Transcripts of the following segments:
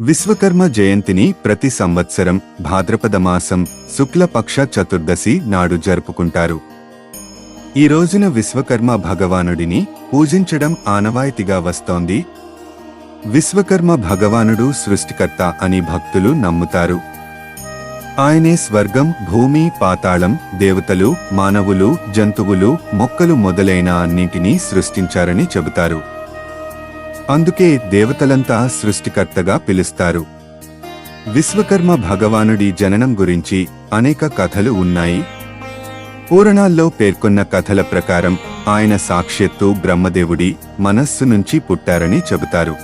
విశ్వకర్మ జయంతిని ప్రతి సంవత్సరం భాద్రపద మాసం శుక్లపక్ష చతుర్దశి నాడు జరుపుకుంటారు. ఈ రోజున విశ్వకర్మ భగవానుడిని పూజించడం ఆనవాయితీగా వస్తోంది. విశ్వకర్మ భగవానుడు సృష్టికర్త అని భక్తులు నమ్ముతారు. ఆయనే స్వర్గం భూమి పాతాళం దేవతలు మానవులు జంతువులు మొక్కలు మొదలైన అన్నింటినీ సృష్టించారని చెబుతారు. అందుకే దేవతలంతా సృష్టికర్తగా పిలుస్తారు. విశ్వకర్మ భగవానుడి జననం గురించి అనేక కథలు ఉన్నాయి. పూరణాల్లో పేర్కొన్న కథల ప్రకారం ఆయన సాక్ష్యత్తు బ్రహ్మదేవుడి మనస్సు నుంచి పుట్టారని చెబుతారు.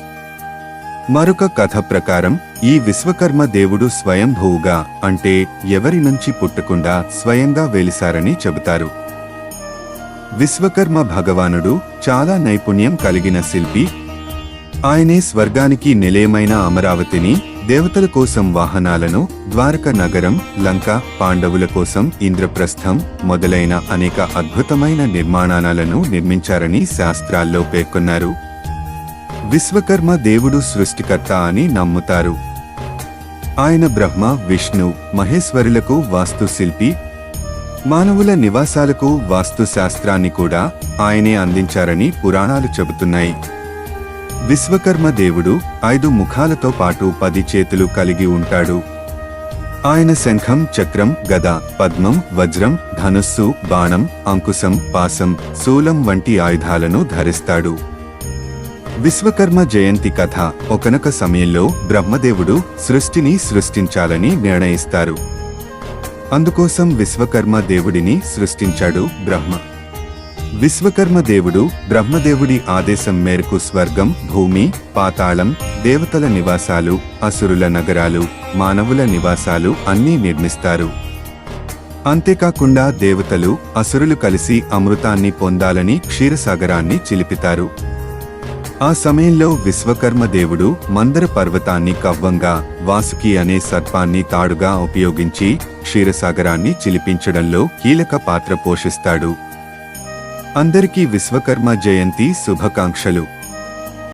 మరొక కథ ప్రకారం ఈ విశ్వకర్మ దేవుడు స్వయంభూగా అంటే ఎవరి నుంచి పుట్టకుండా స్వయంగా వెలిసారని చెబుతారు. విశ్వకర్మ భగవానుడు చాలా నైపుణ్యం కలిగిన శిల్పి ఆయనే స్వర్గానికి నిలయమైన అమరావతిని దేవతల కోసం వాహనాలను ద్వారక నగరం లంక పాండవుల కోసం ఇంద్రప్రస్థం మొదలైన అనేక అద్భుతమైన నిర్మాణాలను నిర్మించారని శాస్త్రాల్లో పేర్కొన్నారు. విశ్వకర్మ దేవుడు సృష్టికర్త అని నమ్ముతారు. ఆయన బ్రహ్మ విష్ణు మహేశ్వరులకు వాస్తుశిల్పి మానవుల నివాసాలకు వాస్తుశాస్త్రాన్ని కూడా ఆయనే అందించారని పురాణాలు చెబుతున్నాయి. విశ్వకర్మ దేవుడు ఐదు ముఖాలతో పాటు పది చేతులు కలిగి ఉంటాడు. ఆయన శంఖం చక్రం గద పద్మం వజ్రం ధనుస్సు బాణం అంకుశం పాసం శూలం వంటి ఆయుధాలను ధరిస్తాడు. విశ్వకర్మ జయంతి కథ ఒకనొక సమయంలో బ్రహ్మదేవుడు సృష్టిని సృష్టించాలని నిర్ణయిస్తారు. అందుకోసం విశ్వకర్మ దేవుడిని సృష్టించాడు బ్రహ్మ. విశ్వకర్మ దేవుడు బ్రహ్మదేవుడి ఆదేశం మేరకు స్వర్గం భూమి పాతాళం దేవతల నివాసాలు అసురుల నగరాలు మానవుల నివాసాలు అన్నీ నిర్మిస్తారు. అంతేకాకుండా దేవతలు అసురులు కలిసి అమృతాన్ని పొందాలని క్షీరసాగరాన్ని చిలిపితారు. ఆ సమయంలో విశ్వకర్మ దేవుడు మందర పర్వతాన్ని కవ్వంగా వాసుకి అనే సర్పాన్ని తాడుగా ఉపయోగించి క్షీరసాగరాన్ని చిలిపించడంలో కీలక పాత్ర పోషిస్తాడు. అందరికీ విశ్వకర్మ జయంతి శుభాకాంక్షలు